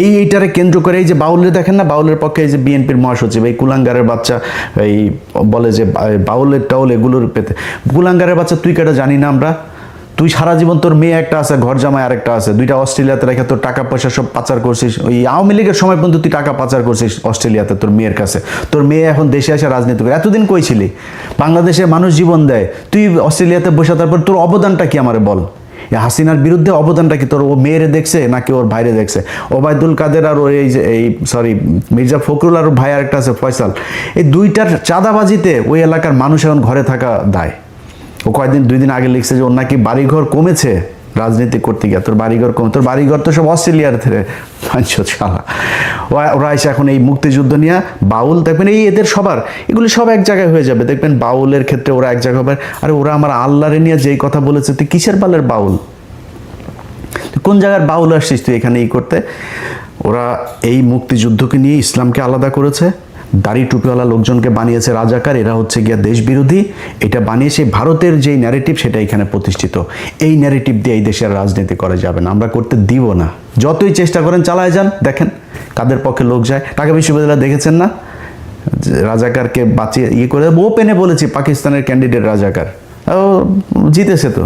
এই এইটারে কেন্দ্র করে এই যে বাউলের দেখেন না? বাউলের পক্ষে এই যে বিএনপির মহাসচিব, এই কুলাঙ্গারের বাচ্চা, এই বলে যে বাউলের টাউল এগুলোর পেতে, কুলাঙ্গারের বাচ্চা তুই কেটা জানি না আমরা? তুই সারা জীবন তোর মেয়ে একটা আছে, ঘর জামাই আরেকটা আছে, দুইটা অস্ট্রেলিয়াতে রেখে তোর টাকা পয়সা সব পাচার করছিস। ওই আওয়ামী লীগের সময় পর্যন্ত তুই টাকা পাচার করছিস অস্ট্রেলিয়াতে তোর মেয়ের কাছে। তোর মেয়ে এখন দেশে আসে রাজনীতি করে। এতদিন কইছিলি বাংলাদেশে মানুষ জীবন দেয়। তুই অস্ট্রেলিয়াতে বসে তারপর তোর অবদানটা কি আমার বল? হাসিনার বিরুদ্ধে অবদানটা কি? তোর ও মেয়েরে দেখছে নাকি ওর ভাইরে দেখছে? ওবায়দুল কাদের আর ওর এই যে, এই সরি মির্জা ফখরুল আর ভাই আরেকটা আছে, ফয়সাল। এই দুইটার চাঁদাবাজিতে ওই এলাকার মানুষ এখন ঘরে থাকা দায়। ও কয়েকদিন, দুই দিন আগে লিখছে যে ওর নাকি বাড়িঘর কমেছে। রাজনীতি করতে গিয়ে, তোর বাড়িঘর কম তোর বাড়িঘর তো সব অস্ট্রেলিয়ার থেকে ওরা এসে এখন এই মুক্তিযুদ্ধ নিয়ে বাউল, দেখবেন এই এদের সবার, এগুলি সব এক জায়গায় হয়ে যাবে। দেখবেন বাউলের ক্ষেত্রে ওরা এক জায়গায় হবে। আরে ওরা আমার আল্লাহরে নিয়ে যেই কথা বলেছে, তুই কিসের বালের বাউল? কোন জায়গার বাউল আসছিস তুই এখানে ই করতে? ওরা এই মুক্তিযুদ্ধকে নিয়ে ইসলামকে আলাদা করেছে। দাড়ি টুপিওয়ালা লোকজনকে বানিয়েছে রাজাকার, এরা হচ্ছে গিয়া দেশ বিরোধী এটা বানিয়েছে ভারতের যেই ন্যারেটিভ সেটা এখানে প্রতিষ্ঠিত। এই ন্যারেটিভ দিয়ে এই দেশের রাজনীতি করা যাবে না। আমরা করতে দিব না। যতই চেষ্টা করেন, চালায় যান। দেখেন, কাদের পক্ষে লোক যায়। ঢাকা বিশ্ববিদ্যালয় দেখেছেন না? রাজাকারকে বাঁচিয়ে ইয়ে করে ওপেনে বলেছি, পাকিস্তানের ক্যান্ডিডেট রাজাকার। জিতেছে তো।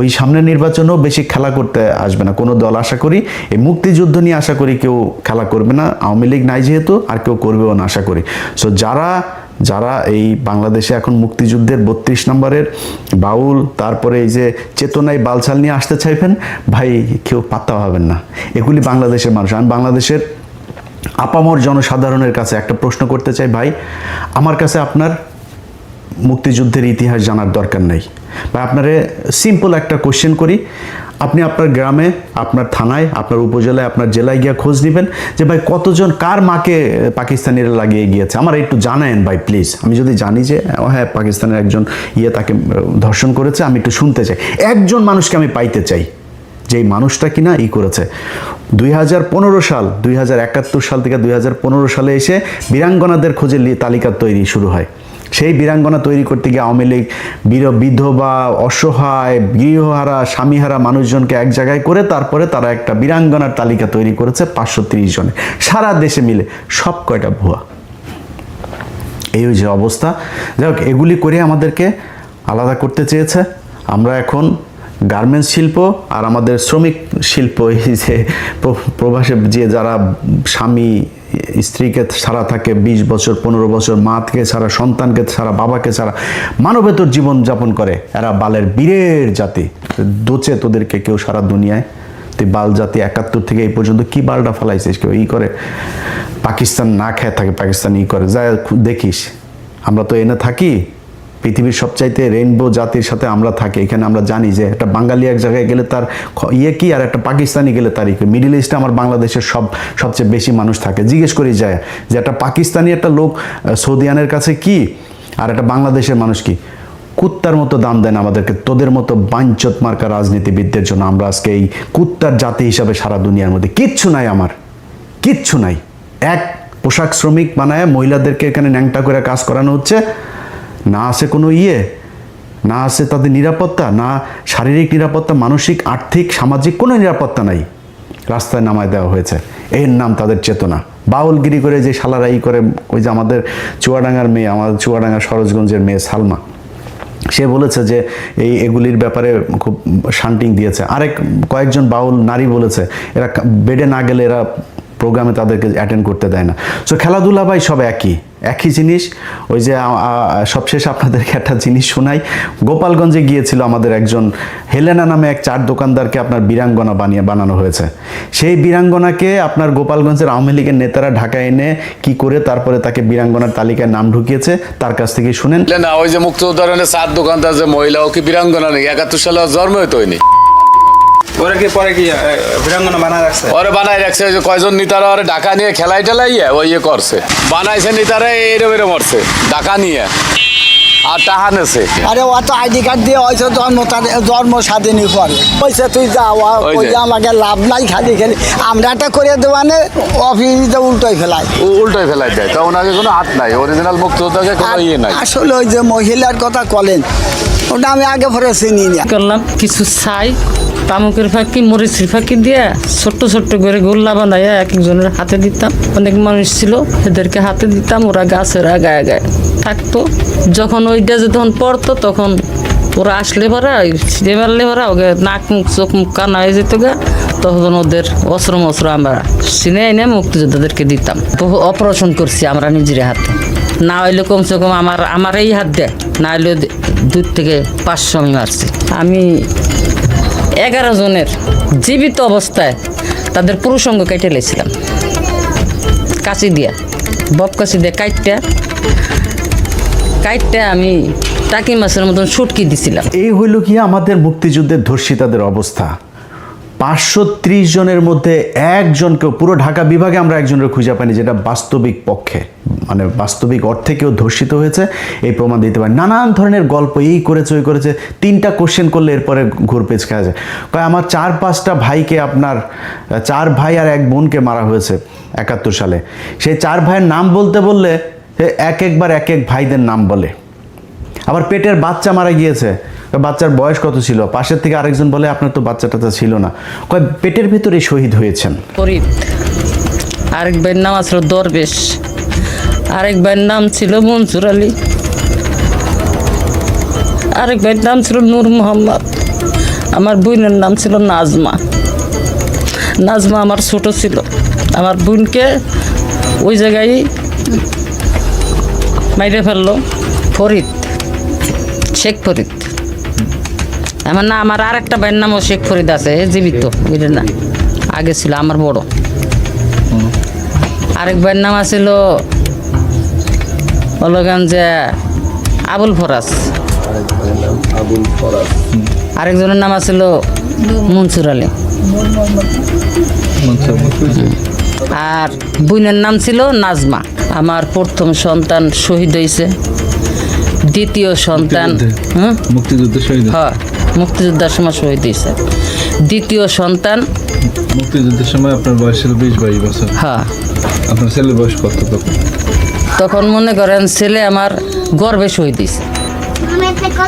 ওই সামনের নির্বাচনেও বেশি খেলা করতে আসবে না। কোনো দল আশা করি, এই মুক্তিযুদ্ধ নিয়ে আশা করি কেউ খেলা করবে না। আওয়ামী লীগ নাই যেহেতু, আর কেউ করবেও না আশা করি। সো যারা যারা এই বাংলাদেশে এখন মুক্তিযুদ্ধের বত্রিশ নম্বরের বাউল, তারপরে এই যে চেতনায় বালছাল নিয়ে আসতে চাইবেন, ভাই কেউ পাত্তা পাবেন না। এগুলি বাংলাদেশের মানুষ। আমি বাংলাদেশের আপামর জনসাধারণের কাছে একটা প্রশ্ন করতে চাই, ভাই, আমার কাছে আপনার মুক্তিযুদ্ধের ইতিহাস জানার দরকার নেই। বা আপনারে সিম্পল একটা কোশ্চেন করি। আপনি আপনার গ্রামে, আপনার থানায়, আপনার উপজেলায়, আপনার জেলায় গিয়ে খোঁজ নেবেন যে, ভাই, কতজন, কার মাকে পাকিস্তানিরা লাগিয়ে গিয়েছে? আমার একটু জানায়েন, ভাই প্লিজ আমি যদি জানি যে হ্যাঁ পাকিস্তানের একজন ইয়ে তাকে ধর্ষণ করেছে, আমি একটু শুনতে চাই। একজন মানুষকে আমি পাইতে চাই যেই মানুষটা কিনা ই করেছে। দুই হাজার পনেরো সাল, দুই হাজার একাত্তর সাল থেকে দুই হাজার পনেরো সালে এসে বীরাঙ্গনাদের খোঁজে তালিকা তৈরি শুরু হয়। সেই বীরাঙ্গনা তৈরি করতে গিয়ে আওয়ামী লীগ বীর, বিধবা, অসহায়, গৃহহারা, স্বামীহারা মানুষজনকে এক জায়গায় করে তারপরে তারা একটা বীরাঙ্গনার তালিকা তৈরি করেছে পাঁচশো তিরিশ জনে। সারা দেশে মিলে সব কয়টা ভুয়া? এই যে অবস্থা। যাই হোক, এগুলি করে আমাদেরকে আলাদা করতে চেয়েছে। আমরা এখন গার্মেন্টস শিল্প আর আমাদের শ্রমিক শিল্প, এই যে প্রবাসে যে যারা স্বামী স্ত্রীকে ছাড়া থাকে বিশ বছর, পনেরো বছর, মাকে ছাড়া, সন্তানকে ছাড়া, বাবাকে ছাড়া। মানবেতর জীবন যাপন করে। এরা বালের বীরের জাতি। দোচে তোদেরকে কেউ সারা দুনিয়ায়। তুই বাল জাতি একাত্তর থেকে এই পর্যন্ত কি বালটা ফেলাইছিস কেউ? ই করে। পাকিস্তান না খেয়ে থাকে, পাকিস্তান ই করে। যা, দেখিস। আমরা তো এনে থাকি। পৃথিবীর সবচাইতে রেইনবো জাতির সাথে আমরা থাকি। এখানে আমরা জানি যে একটা বাঙালি এক জায়গায় গেলে তার ইয়ে কি আর একটা পাকিস্তানি গেলে তার ইয়ে মিডিল ইস্টে আমার বাংলাদেশের সব, সবচেয়ে বেশি মানুষ থাকে। জিজ্ঞেস করি যায় যে একটা পাকিস্তানি একটা লোক সৌদিয়ানের কাছে কি? আর একটা বাংলাদেশের মানুষ কি? কুত্তার মতো দাম দেন আমাদেরকে। তোদের মতো বাঞ্চত মার্কা রাজনীতিবিদদের জন্য আমরা আজকে এই কুত্তার জাতি হিসাবে সারা দুনিয়ার মধ্যে। কিচ্ছু নাই আমার। কিচ্ছু নাই। এক পোশাক শ্রমিক বানায় মহিলাদেরকে এখানে ন্যাংটা করে কাজ করানো হচ্ছে। না আছে কোনো ইয়ে না আছে তাদের নিরাপত্তা, না শারীরিক নিরাপত্তা, মানসিক, আর্থিক, সামাজিক কোনো নিরাপত্তা নাই। রাস্তায় নামায় দেওয়া হয়েছে। এর নাম তাদের চেতনা। বাউলগিরি করে যে শালারা ই করে, ওই যে আমাদের চুয়াডাঙ্গার মেয়ে আমাদের চুয়াডাঙ্গা সরোজগঞ্জের মেয়ে সালমা, সে বলেছে যে এই এগুলির ব্যাপারে খুব শান্টিং দিয়েছে। আরেক কয়েকজন বাউল নারী বলেছে, এরা বেডে না গেলে এরা প্রোগ্রামে তাদেরকে অ্যাটেন্ড করতে দেয় না। সো খেলাধুলা ভাই সব একই একই জিনিস। ওই যে সবশেষে আপনাদেরকে একটা জিনিস শোনাই। গোপালগঞ্জে গিয়েছিল আমাদের একজন হেলেনা নামে এক চার দোকানদারকে আপনার বীরাঙ্গনা বানিয়ে বানানো হয়েছে। সেই বীরাঙ্গনাকে আপনার গোপালগঞ্জের আওয়ামী লীগের নেতারা ঢাকায় এনে কি করে তারপরে তাকে বীরাঙ্গনার তালিকায় নাম ঢুকিয়েছে, তার কাছ থেকে শুনেন। না ওই যে মুক্তিযোদ্ধারণে চার দোকানদার যে মহিলা, ও কি বীরাঙ্গনা নেই একাত্তর সালে জন্ম হইতো হয়নি। ওরা কি পরে কি বীরাঙ্গনা বানা রাখছে? ওরে বানাই রাখছে ওই যে কয়জন নিতারা ওরে ঢাকা নিয়ে খেলাই টেলাইয়ে ওই ইয়ে করছে। বানাইছে নিতারা এরম এরম মরছে ঢাকা নিয়ে। আর নেছে। আরে ও তো আইডি কার্ড দিয়ে হয়তো জন্ম তার জন্ম স্বাধীনই করে পয়সা তুই যে। ওই আমাকে লাভ নাই খালি খালি। আমরা একটা করে দেওয়ানে অফিসে উল্টোই ফেলাই। উল্টোই ফেলাই দেয়। তা ওনাকে কোনো হাত নাই অরিজিনাল কোনো ইয়ে নাই। আসলে ওই যে মহিলার কথা বলেন ওটা আমি আগে পরে চিনি না। করলাম কিছু চাই। তামুকের ফাঁকি, মরিচের ফাঁকি দিয়ে ছোট্ট ছোট্ট করে গোল্লা বানাইয়া এক একজনের হাতে দিতাম। অনেক মানুষ ছিল, এদেরকে হাতে দিতাম, ওরা গাছের আগায় আগায় থাকতো। যখন ওইটা যে তখন পড়তো, তখন ওরা আসলে ভরা ছিঁড়ে মারলে ভরা ওকে নাক, মুখ, চোখ, মুখ কানা হয়ে যেত গা। তখন ওদের অস্ত্র মস্ত্র আমরা চিনে এনে মুক্তিযোদ্ধাদেরকে দিতাম। বহু অপারেশন করছি আমরা নিজের হাতে। না হইলে কমসে কম আমার আমার এই হাত দেয়, না হইলে দূর থেকে পাঁচশো আমি মারছি। আমি এগারো জনের জীবিত অবস্থায় তাদের পুরুষঙ্গ কেটে লেছিলাম। কাঁচি দিয়া বব কাঁচি দিয়ে কাইটটা কাইটটা আমি টাকি মাছের মতন সুটকি দিছিলাম। এই হইল কি আমাদের মুক্তিযুদ্ধের ধর্ষিতাদের অবস্থা? পাঁচশো ত্রিশ জনের মধ্যে একজনকেও, পুরো ঢাকা বিভাগে আমরা একজনের খুঁজে পাইনি, যেটা বাস্তবিক পক্ষে মানে বাস্তবিক অর্থে কেউ ধর্ষিত হয়েছে, এই প্রমাণ দিতে পারে নানান ধরনের গল্প, এই করেছে, ওই করেছে, তিনটা কোশ্চেন করলে এরপরে ঘুরপেচ খাওয়া যায়। কয়, আমার চার পাঁচটা ভাইকে আপনার, চার ভাই আর এক বোনকে মারা হয়েছে একাত্তর সালে। সেই চার ভাইয়ের নাম বলতে বললে এক একবার এক এক ভাইদের নাম বলে। আবার পেটের বাচ্চা মারা গিয়েছে। বাচ্চার বয়স কত ছিল? পাশের থেকে আরেকজন বলে, আপনার তো বাচ্চাটা তো ছিল না। কয়, পেটের ভিতরে শহীদ হয়েছেন। ফরিদ। আরেক ভাইয়ের নাম ছিল দরবেশ। আরেক ভাইয়ের নাম ছিল মনসুর আলী। আরেক ভাইয়ের নাম ছিল নূর মোহাম্মদ। আমার বোনের নাম ছিল নাজমা। নাজমা আমার ছোট ছিল। আমার বোনকে ওই জায়গায় মাইরে ফেলল। ফরিদ, শেখ ফরিদ। আমার না আমার আর একটা ভাইয়ের নামও শেখ ফরিদ আছে জীবিত বুঝলেন না? আগে ছিল আমার বড়। আরেক ভাইয়ের নাম আছিল বলগান যে আবুল ফরাজ। আরেকজনের নাম আছিল মনসুর আলী। আর বোনের নাম ছিল নাজমা। আমার প্রথম সন্তান শহীদ হয়েছে দ্বিতীয় সন্তান মুক্তিযুদ্ধ শহীদ হ্যাঁ। মুক্তিযোদ্ধার সময় শহীদ হয়েছে। দ্বিতীয় সন্তান। মুক্তিযুদ্ধের সময় আপনার বয়স ছিল বিশ বাইশ বছর। হ্যাঁ। আপনার ছেলের বয়স কত তখন? তখন মনে করেন ছেলে আমার গর্বে শহীদ হয়েছে।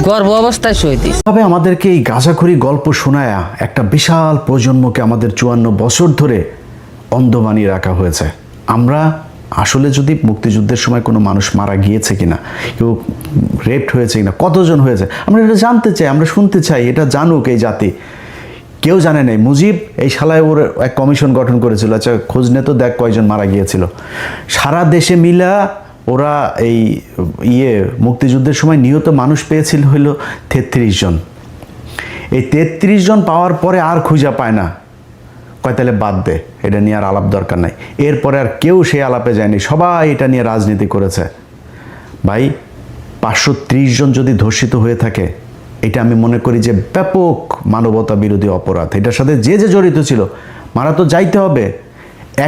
গর্ভ অবস্থায় শহীদ হয়েছে। তবে আমাদেরকে এই গাঁজাখড়ি গল্প শোনায়া একটা বিশাল প্রজন্মকে আমাদের চুয়ান্ন বছর ধরে অন্ধ বানিয়ে রাখা হয়েছে। আমরা আসলে যদি মুক্তিযুদ্ধের সময় কোনো মানুষ মারা গিয়েছে কিনা, কেউ রেপ হয়েছে কিনা, কতজন হয়েছে, আমরা এটা জানতে চাই, আমরা শুনতে চাই, এটা জানুক এই জাতি। কেউ জানে নাই, মুজিব এই শালায় ওর এক কমিশন গঠন করেছিল আচ্ছা খোঁজ নে তো দেখ কয়জন মারা গিয়েছিল। সারা দেশে মিলা ওরা এই ইয়ে মুক্তিযুদ্ধের সময় নিহত মানুষ পেয়েছিল হইল তেত্রিশ জন। এই তেত্রিশ জন পাওয়ার পরে আর খুঁজা পায় না। কয়, তাহলে বাদ দে, এটা নিয়ে আর আলাপ দরকার নাই। এরপরে আর কেউ সেই আলাপে যায়নি, সবাই এটা নিয়ে রাজনীতি করেছে। ভাই, পাঁচশো ত্রিশ জন যদি ধর্ষিত হয়ে থাকে, এটা আমি মনে করি যে ব্যাপক মানবতা বিরোধী অপরাধ। এটার সাথে যে যে জড়িত ছিল, মারা তো যাইতে হবে।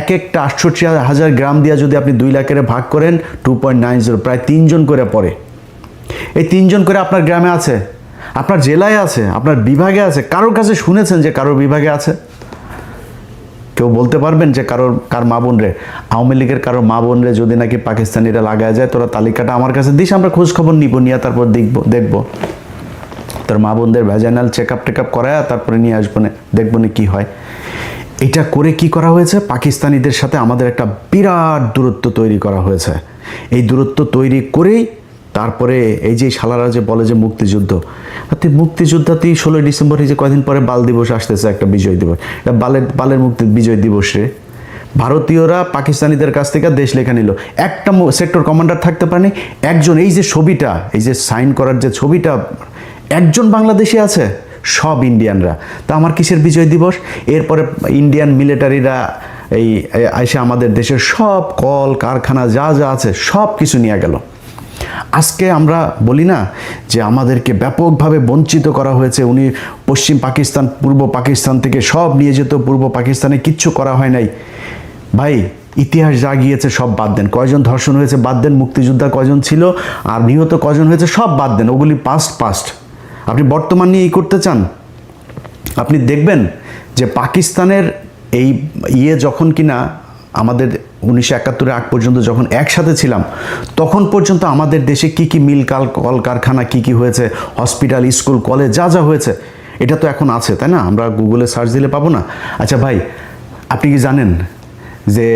এক একটা আটষট্টি হাজার গ্রাম দিয়ে যদি আপনি দুই লাখের ভাগ করেন, টু পয়েন্ট নাইন জিরো, প্রায় তিনজন করে পড়ে। এই তিনজন করে আপনার গ্রামে আছে, আপনার জেলায় আছে, আপনার বিভাগে আছে, কারোর কাছে শুনেছেন যে কারোর বিভাগে আছে? কেউ বলতে পারবেন যে কারোর, কার মা বোন রে? আওয়ামী লীগের কারোর মা বোন রে যদি নাকি পাকিস্তানিরা লাগায় যায়, তোরা তালিকাটা আমার কাছে দিস, আমরা খোঁজ খবর নিব, নিয়ে তারপর দেখব দেখব। তোর মা বোনদের vaginal check up take up করায় তারপরে নিয়ে আসব, না, দেখব না কী হয়। এটা করে কি করা হয়েছে? পাকিস্তানিদের সাথে আমাদের একটা বিরাট দূরত্ব তৈরি করা হয়েছে। এই দূরত্ব তৈরি করেই তারপরে এই যে শালারা যে বলে যে মুক্তিযুদ্ধ তুই মুক্তিযোদ্ধা তুই ষোলোই ডিসেম্বর এই যে কয়দিন পরে বাল দিবস আসতেছে একটা বিজয় দিবস। এটা বালের বালের মুক্তি, বিজয় দিবস ভারতীয়রা পাকিস্তানিদের কাছ থেকে দেশ লেখা নিল। একটা সেক্টর কমান্ডার থাকতে পারেনি, একজন, এই যে ছবিটা, এই যে সাইন করার যে ছবিটা, একজন বাংলাদেশি আছে, সব ইন্ডিয়ানরা। তা আমার কিসের বিজয় দিবস? এরপরে ইন্ডিয়ান মিলিটারিরা এই এসে আমাদের দেশের সব কল, কারখানা, যা যা আছে, সব কিছু নিয়ে গেল। আজকে আমরা বলি না যে আমাদেরকে ব্যাপকভাবে বঞ্চিত করা হয়েছে। উনি পশ্চিম পাকিস্তান, পূর্ব পাকিস্তান থেকে সব নিয়ে যেত, পূর্ব পাকিস্তানে কিচ্ছু করা হয় নাই। ভাই, ইতিহাস যা গিয়েছে সব বাদ দেন। কয়জন ধর্ষণ হয়েছে বাদ দেন, মুক্তিযোদ্ধা কয়জন ছিল, আর নিহত কয়জন হয়েছে সব বাদ দেন। ওগুলি পাস্ট পাস্ট আপনি বর্তমান নিয়ে এই করতে চান? আপনি দেখবেন যে পাকিস্তানের এই ইয়ে যখন কিনা আমাদের উনিশশো একাত্তরের আগ পর্যন্ত যখন একসাথে ছিলাম, তখন পর্যন্ত আমাদের দেশে কি কি মিল কাল কল কারখানা কি কি হয়েছে, হসপিটাল, স্কুল, কলেজ, যা যা হয়েছে, এটা তো এখন আছে, তাই না? আমরা গুগলে সার্চ দিলে পাবো না। আচ্ছা ভাই, আপনি কি জানেন যে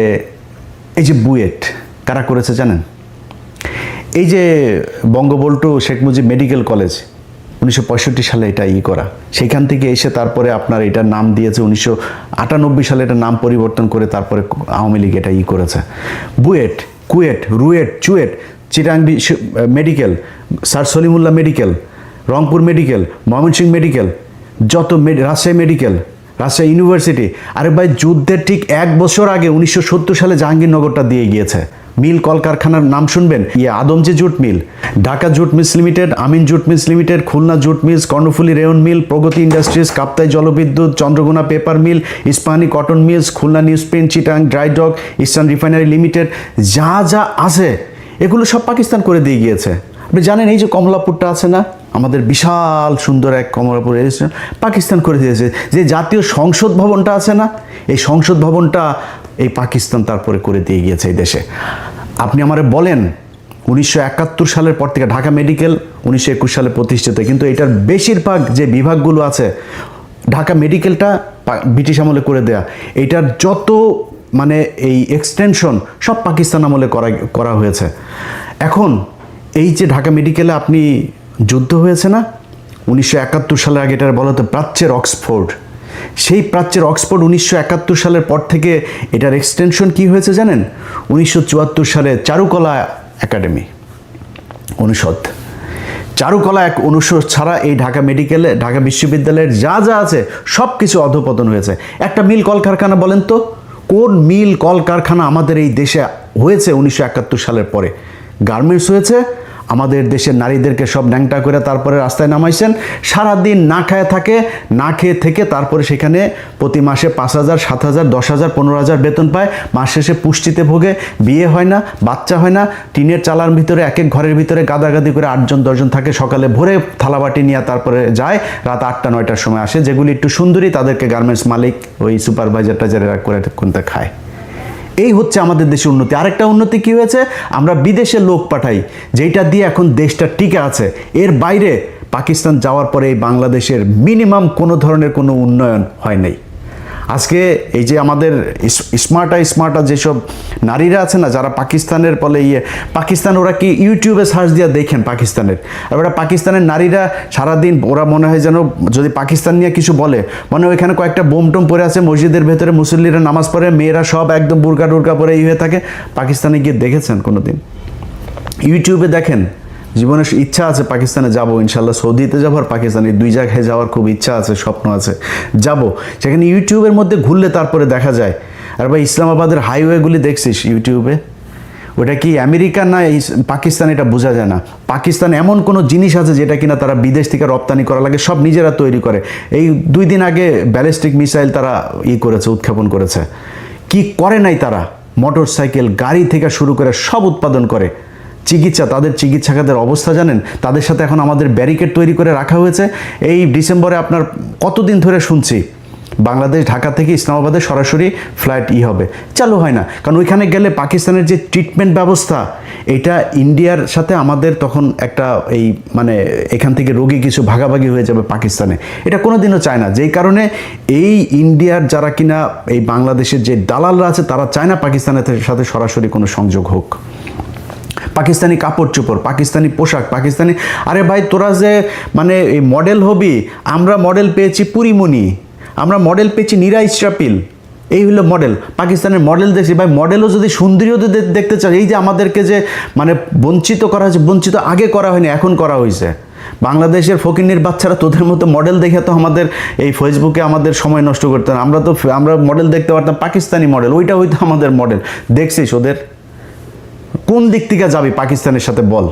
এই যে বুয়েট, কারা করেছে জানেন? এই যে বঙ্গবল্টু শেখ মুজিব মেডিকেল কলেজ উনিশশো পঁয়ষট্টি সালে এটা ই করা। সেখান থেকে এসে তারপরে আপনার এটার নাম দিয়েছে উনিশশো আটানব্বই সালে এটা নাম পরিবর্তন করে তারপরে আওয়ামী লীগ এটা ই করেছে। BUET, KUET, RUET, CUET Chittagong medical, sir Salimullah medical, Rangpur medical, Mymensingh medical, যত রাজশাহী মেডিকেল রাজশাহী ইউনিভার্সিটি আরে ভাই যুদ্ধের ঠিক এক বছর আগে উনিশশো সত্তর সালে জাহাঙ্গীরনগরটা দিয়ে গিয়েছে। মিল কলকারখানার নাম শুনবেন ইয়ে Adamjee jute mill, Dhaka jute mills limited, Amin jute mills limited, Khulna jute mills, Karnaphuli rayon mill, Pragati industries, Kaptai জলবিদ্যুৎ, Chandraghona paper mill, Ispahani cotton mills, Khulna newsprint, Chittagong dry dock eastern refinery limited, যা যা আছে, এগুলো সব পাকিস্তান করে দিয়ে গিয়েছে। আপনি জানেন এই যে কমলাপুরটা আছে না? আমাদের বিশাল সুন্দর এক কমলাপুর রেজিস্ট্রেশন পাকিস্তান করে দিয়েছে। যে জাতীয় সংসদ ভবনটা আছে না, এই সংসদ ভবনটা এই পাকিস্তান তারপরে করে দিয়ে গিয়েছে এই দেশে। আপনি আমারে বলেন, উনিশশো একাত্তর সালের পর থেকে ঢাকা মেডিকেল, উনিশশো একুশ সালে প্রতিষ্ঠিত। কিন্তু এটার বেশিরভাগ যে বিভাগগুলো আছে, ঢাকা মেডিকেলটা ব্রিটিশ আমলে করে দেয়া। এটার যত মানে এই এক্সটেনশন সব পাকিস্তান আমলে করা করা হয়েছে। এখন এই যে ঢাকা মেডিকেলে আপনি যুদ্ধ হয়েছে না? উনিশশো একাত্তর সালের আগে এটার বলা হতো প্রাচ্যের অক্সফোর্ড। সেই প্রাচ্যের অক্সফোর্ড উনিশশো একাত্তর সালের পর থেকে এটার এক্সটেনশন কি হয়েছে জানেন? উনিশশো চুয়াত্তর সালে চারুকলা একাডেমি অনুষদ। চারুকলা এক অনুষদ ছাড়া এই ঢাকা মেডিকেলে, ঢাকা বিশ্ববিদ্যালয়ের যা যা আছে সব কিছু অধপতন হয়েছে। একটা মিল কলকারখানা বলেন তো? কোন মিল কলকারখানা আমাদের এই দেশে হয়েছে উনিশশো একাত্তর সালের পরে? গার্মেন্টস হয়েছে আমাদের দেশের নারীদেরকে সব ন্যাংটা করে তারপরে রাস্তায় নামাইছেন। সারাদিন না খায় থাকে, না খেয়ে থেকে তারপরে সেখানে প্রতি মাসে পাঁচ হাজার, সাত হাজার, দশ হাজার, পনেরো হাজার বেতন পায়। মাস শেষে পুষ্টিতে ভোগে, বিয়ে হয় না, বাচ্চা হয় না, টিনের চালার ভিতরে, এক এক ঘরের ভিতরে গাদাগাদি করে আটজন, দশজন থাকে, সকালে ভোরে থালাবাটি নিয়ে তারপরে যায়, রাত আটটা, নয়টার সময় আসে। যেগুলি একটু সুন্দরী, তাদেরকে গার্মেন্টস মালিক ওই সুপারভাইজার টাইজারেরা করে, কোনটা খায়। এই হচ্ছে আমাদের দেশের উন্নতি। আরেকটা উন্নতি কী হয়েছে? আমরা বিদেশে লোক পাঠাই যেটা দিয়ে এখন দেশটা টিকে আছে। এর বাইরে পাকিস্তান যাওয়ার পরে এই বাংলাদেশের মিনিমাম কোনো ধরনের কোনো উন্নয়ন হয় নাই। আজকে এই যে আমাদের স্মার্টা স্মার্টা যেসব নারীরা আছে না, যারা পাকিস্তানের ফলে ইয়ে পাকিস্তান ওরা কি ইউটিউবে সার্চ দিয়ে দেখেন পাকিস্তানের? আর ওরা পাকিস্তানের নারীরা সারাদিন, ওরা মনে হয় যেন যদি পাকিস্তান নিয়ে কিছু বলে, মনে ওইখানে কয়েকটা বোম টোম পরে আছে, মসজিদের ভেতরে মুসল্লিরা নামাজ পড়ে, মেয়েরা সব একদম বুরকা টুরকা পরে ই হয়ে থাকে। পাকিস্তানে গিয়ে দেখেছেন কোনোদিন? ইউটিউবে দেখেন জীবনের ইচ্ছা আছে পাকিস্তানে যাব, ইনশাল্লাহ সৌদিতে যাব আর পাকিস্তানে দুই জায়গায় যাওয়ার খুব ইচ্ছা আছে, স্বপ্ন আছে। যাব। সেখানে ইউটিউবের মধ্যে ঘুরলে তারপরে দেখা যায়। আর ভাই, ইসলামাবাদের হাইওয়েগুলি দেখছিস ইউটিউবে? ওটা কি আমেরিকা না পাকিস্তান? এটা বোঝা যায় না। পাকিস্তান এমন কোনো জিনিস আছে যেটা কিনা তারা বিদেশ থেকে রপ্তানি করা লাগে, সব নিজেরা তৈরি করে। এই দুই দিন আগে ব্যালিস্টিক মিসাইল তারা ই করেছে, উৎক্ষেপণ করেছে। কি করে নাই তারা? মোটর সাইকেল গাড়ি থেকে শুরু করে সব উৎপাদন করে। চিকিৎসা, তাদের চিকিৎসা খাতের অবস্থা জানেন? তাদের সাথে এখন আমাদের ব্যারিকেড তৈরি করে রাখা হয়েছে। এই ডিসেম্বরে আপনার কতদিন ধরে শুনছি, বাংলাদেশ, ঢাকা থেকে ইসলামাবাদে সরাসরি ফ্লাইট ই হবে। চালু হয় না, কারণ ওইখানে গেলে পাকিস্তানের যে ট্রিটমেন্ট ব্যবস্থা, এটা ইন্ডিয়ার সাথে আমাদের তখন একটা এই মানে এখান থেকে রোগী কিছু ভাগাভাগি হয়ে যাবে পাকিস্তানে। এটা কোনোদিনও চায় না। যেই কারণে এই ইন্ডিয়ার যারা কিনা, এই বাংলাদেশের যে দালালরা আছে, তারা চায় না পাকিস্তানের সাথে সরাসরি কোনো সংযোগ হোক। পাকিস্তানি কাপড় চোপড়, পাকিস্তানি পোশাক, পাকিস্তানি আরে ভাই, তোরা যে মানে এই মডেল হবি, আমরা মডেল পেয়েছি পুরিমণি, আমরা মডেল পেয়েছি নীরা ইসরাপিল এই হলো মডেল পাকিস্তানের মডেল দেখছি। ভাই মডেলও যদি সুন্দরীও দেখতে চাই এই যে আমাদেরকে যে মানে বঞ্চিত করা হয়েছে, বঞ্চিত আগে করা হয়নি, এখন করা হয়েছে। বাংলাদেশের ফকিন্নির বাচ্চারা তোদের মতো মডেল দেখে তো আমাদের এই ফেসবুকে আমাদের সময় নষ্ট করতে না। আমরা তো আমরা মডেল দেখতে পারতাম, পাকিস্তানি মডেল ওইটা হয়তো আমাদের মডেল দেখছিস ওদের? কোন দিক থেকে যাবি পাকিস্তানের সাথে বল।